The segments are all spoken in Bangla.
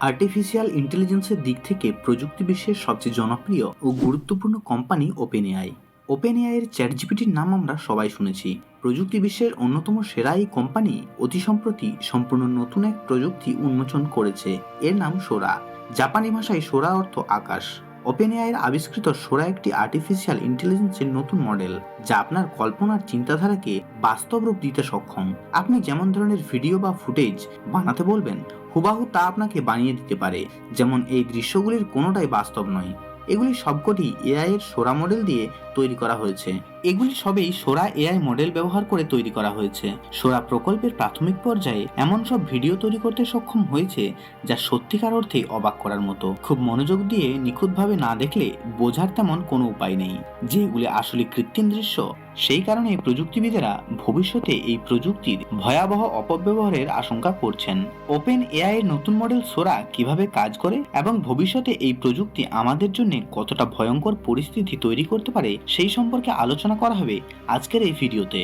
আর্টিফিশিয়াল ইন্টেলিজেন্সের দিক থেকে প্রযুক্তি বিশ্বের সবচেয়ে জনপ্রিয় ও গুরুত্বপূর্ণ কোম্পানি ওপেন এআই ওপেন এআইয়ের চ্যাট জিপিটির নাম আমরা সবাই শুনেছি। প্রযুক্তি বিশ্বের অন্যতম সেরা এই কোম্পানি অতি সম্প্রতি সম্পূর্ণ নতুন এক প্রযুক্তি উন্মোচন করেছে। এর নাম সোরা। জাপানি ভাষায় সোরা অর্থ আকাশ। ওপেন এআইয়ের আবিষ্কৃত সোরা একটি আর্টিফিশিয়াল ইন্টেলিজেন্সের নতুন মডেল যা আপনার কল্পনার চিন্তাধারাকে বাস্তব রূপ দিতে সক্ষম। আপনি যেমন ধরনের ভিডিও বা ফুটেজ বানাতে বলবেন হুবাহু তা আপনাকে বানিয়ে দিতে পারে। যেমন এই দৃশ্যগুলির কোনোটাই বাস্তব নয়। এগুলি সবকটি এআই এর সোরা মডেল দিয়ে তৈরি করা হয়েছে। এগুলি সবই সোরা এআই মডেল ব্যবহার করে তৈরি করা হয়েছে। সোরা প্রকল্পের প্রাথমিক পর্যায়ে এমন সব ভিডিও তৈরি করতে সক্ষম হয়েছে, যা সত্যিকার অর্থে অবাক করার মতো। খুব মনোযোগ দিয়ে নিখুঁতভাবে না দেখলে বোঝার তেমন কোনো উপায় নেই। যেগুলি আসলে কৃত্রিম দৃশ্য, সেই কারণে প্রযুক্তিবিদেরা ভবিষ্যতে এই প্রযুক্তির ভয়াবহ অপব্যবহারের আশঙ্কা করছেন। ওপেন এআই এর নতুন মডেল সোরা কীভাবে কাজ করে এবং ভবিষ্যতে এই প্রযুক্তি আমাদের জন্য কতটা ভয়ঙ্কর পরিস্থিতি তৈরি করতে পারে সেই সম্পর্কে আলোচনা করা হবে আজকের এই ভিডিওতে।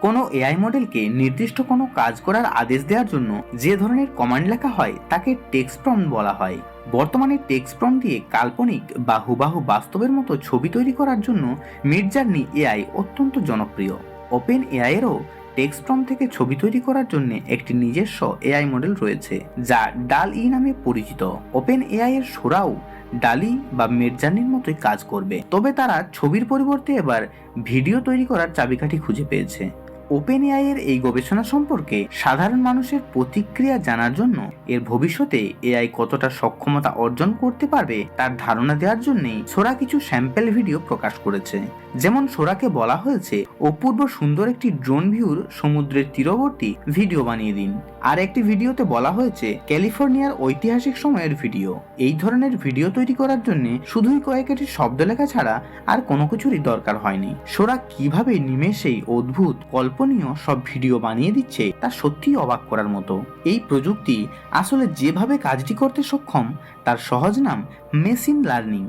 কোনো এআই মডেলকে নির্দিষ্ট কোনো কাজ করার আদেশ দেওয়ার জন্য যে ধরনের কমান্ড লেখা হয় তাকে টেক্সট প্রম্পট বলা হয়। বর্তমানে টেক্সট প্রম্পট দিয়ে কাল্পনিক বা হুবাহু বাস্তবের মতো ছবি তৈরি করার জন্য মির্জার্নি এআই অত্যন্ত জনপ্রিয়। ওপেন এআই এরও টেক্সট প্রম্পট থেকে ছবি তৈরি করার জন্য একটি নিজস্ব এআই মডেল রয়েছে, যা ডাল ই নামে পরিচিত। ওপেন এআই এর সোরাও ডালি বা মির্জার্নির মতোই কাজ করবে। তবে তারা ছবির পরিবর্তে এবার ভিডিও তৈরি করার চাবিকাঠি খুঁজে পেয়েছে। ওপেন এআই এর এই গবেষণা সম্পর্কে সাধারণ মানুষের প্রতিক্রিয়া জানার জন্য এর ভবিষ্যতে এআই কতটা সক্ষমতা অর্জন করতে পারবে তার ধারণা দেওয়ার জন্যই সোরা কিছু স্যাম্পেল ভিডিও প্রকাশ করেছে। যেমন সোরাকে বলা হয়েছে অপূর্ব সুন্দর একটি ড্রোন ভিউর সমুদ্রের তীরবর্তী ভিডিও বানিয়ে দিন। আর একটি ভিডিওতে বলা হয়েছে, ক্যালিফোর্নিয়ার ঐতিহাসিক সময়ের ভিডিও। এই ধরনের ভিডিও তৈরি করার জন্য শুধুই কয়েকটি শব্দ লেখা ছাড়া আর কোনো কিছুরই দরকার হয়নি। সোরা কীভাবে নিমেষেই অদ্ভুত, কল্পনীয় সব ভিডিও বানিয়ে দিচ্ছে, তা সত্যিই অবাক করার মতো। এই প্রযুক্তি আসলে যেভাবে কাজটি করতে সক্ষম, তার সহজ নাম মেশিন লার্নিং।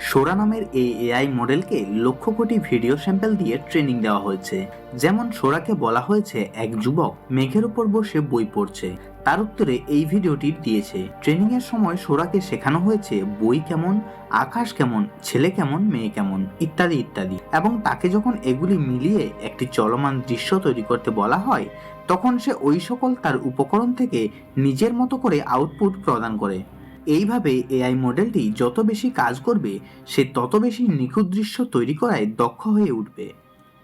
সোরা নামের এই AI মডেলকে lakh crore video sample দিয়ে ট্রেনিং দেওয়া হয়েছে। যেমন সোরাকে বলা হয়েছে, এক যুবক মেঘের উপর বসে বই পড়ছে। তার উত্তরে এই ভিডিওটি দিয়েছে, ট্রেনিং এর সময় সোরাকে শেখানো হয়েছে বই কেমন, আকাশ কেমন, ছেলে কেমন, মেয়ে কেমন, ইত্যাদি ইত্যাদি। এবং তাকে যখন এগুলি মিলিয়ে একটি চলমান দৃশ্য তৈরি করতে বলা হয়, তখন সে ওই সকল তার উপকরণ থেকে নিজের মতো করে আউটপুট প্রদান করে। এইভাবে এআই মডেলটি যত বেশি কাজ করবে, সে তত বেশি নিখুঁত দৃশ্য তৈরি করায় দক্ষ হয়ে উঠবে।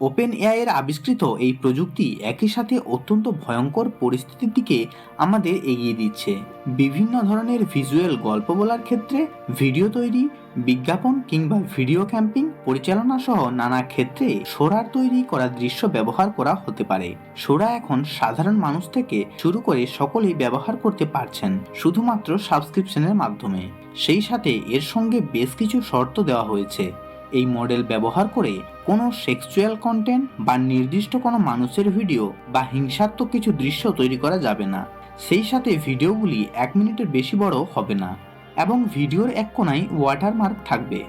ওপেন এআইয়ের আবিষ্কৃত এই প্রযুক্তি একই সাথে অত্যন্ত ভয়ঙ্কর পরিস্থিতির দিকে আমাদের এগিয়ে দিচ্ছে। বিভিন্ন ধরনের ভিজুয়াল গল্প বলার ক্ষেত্রে ভিডিও তৈরি, বিজ্ঞাপন কিংবা ভিডিও ক্যাম্পিং পরিচালনা সহ নানা ক্ষেত্রে সোরার তৈরি করা দৃশ্য ব্যবহার করা হতে পারে। সোরা এখন সাধারণ মানুষ থেকে শুরু করে সকলেই ব্যবহার করতে পারছেন, শুধুমাত্র সাবস্ক্রিপশনের মাধ্যমে। সেই সাথে এর সঙ্গে বেশ কিছু শর্ত দেওয়া হয়েছে। এই মডেল ব্যবহার করে কোনো সেক্সুয়াল কন্টেন্ট বা নির্দিষ্ট কোনো মানুষের ভিডিও বা হিংসাত্মক কিছু দৃশ্য তৈরি করা যাবে না। সেই সাথে ভিডিওগুলি এক মিনিটের বেশি বড় হবে না এবং ভিডিওর এক কোনায় ওয়াটারমার্ক থাকবে।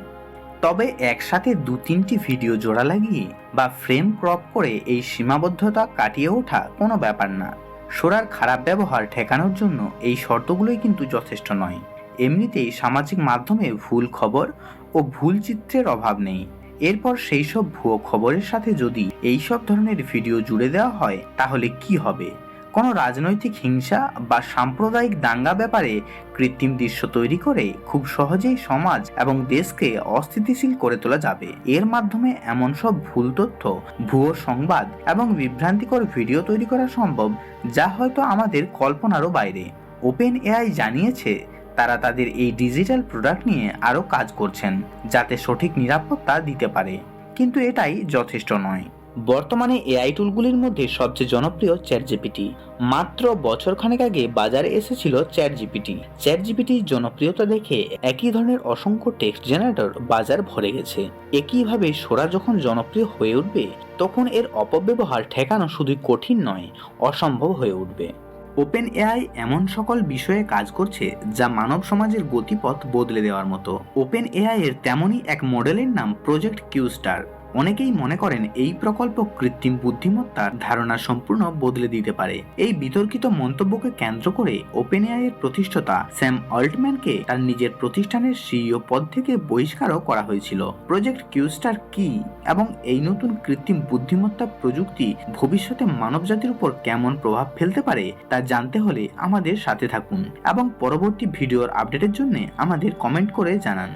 তবে একসাথে দু তিনটি ভিডিও জোড়া লাগিয়ে বা ফ্রেম ক্রপ করে এই সীমাবদ্ধতা কাটিয়ে ওঠা কোনো ব্যাপার না। সোরার খারাপ ব্যবহার ঠেকানোর জন্য এই শর্তগুলোই কিন্তু যথেষ্ট নয়। এমনিতেই সামাজিক মাধ্যমে ভুল খবর ও ভুল চিত্রের অভাব নেই। এরপর সেই সব ভুয়ো খবরের সাথে যদি এই সব ধরনের ভিডিও জুড়ে দেওয়া হয়, তাহলে কি হবে? কোনো রাজনৈতিক হিংসা বা সাম্প্রদায়িক দাঙ্গা ব্যাপারে কৃত্রিম দৃশ্য তৈরি করে খুব সহজেই সমাজ এবং দেশকে অস্থিতিশীল করে তোলা যাবে। এর মাধ্যমে এমন সব ভুল তথ্য, ভুয়ো সংবাদ এবং বিভ্রান্তিকর ভিডিও তৈরি করা সম্ভব, যা হয়তো আমাদের কল্পনারও বাইরে। ওপেন এআই জানিয়েছে তারা তাদের এই ডিজিটাল প্রোডাক্ট নিয়ে আরও কাজ করছেন, যাতে সঠিক নিরাপত্তা দিতে পারে। কিন্তু এটাই যথেষ্ট নয়। বর্তমানে এআই টুলগুলির মধ্যে সবচেয়ে জনপ্রিয় চ্যাট জিপিটি মাত্র বছরখানেক আগে বাজারে এসেছিল চ্যাট জিপিটি চ্যাট জিপিটির জনপ্রিয়তা দেখে একই ধরনের অসংখ্য টেক্সট জেনারেটর বাজার ভরে গেছে। একইভাবে সোরা যখন জনপ্রিয় হয়ে উঠবে, তখন এর অপব্যবহার ঠেকানো শুধুই কঠিন নয়, অসম্ভব হয়ে উঠবে। ওপেন এআই এমন সকল বিষয়ে কাজ করছে যা মানব সমাজের গতিপথ বদলে দেওয়ার মতো। ওপেন এআই এর তেমনই এক মডেলের নাম প্রজেক্ট কিউ স্টার অনেকেই মনে করেন এই প্রকল্প কৃত্রিম বুদ্ধিমত্তার ধারণা সম্পূর্ণ বদলে দিতে পারে। এই বিতর্কিত মন্তব্যকে কেন্দ্র করে ওপেন এর প্রতিষ্ঠাতা স্যাম অল্টম্যানকে তার নিজের প্রতিষ্ঠানের সিইও পদ থেকে বহিষ্কারও করা হয়েছিল। প্রজেক্ট কিউস্টার কি এবং এই নতুন কৃত্রিম বুদ্ধিমত্তা প্রযুক্তি ভবিষ্যতে মানবজাতির উপর কেমন প্রভাব ফেলতে পারে তা জানতে হলে আমাদের সাথে থাকুন এবং পরবর্তী ভিডিওর আপডেটের জন্য আমাদের কমেন্ট করে জানান।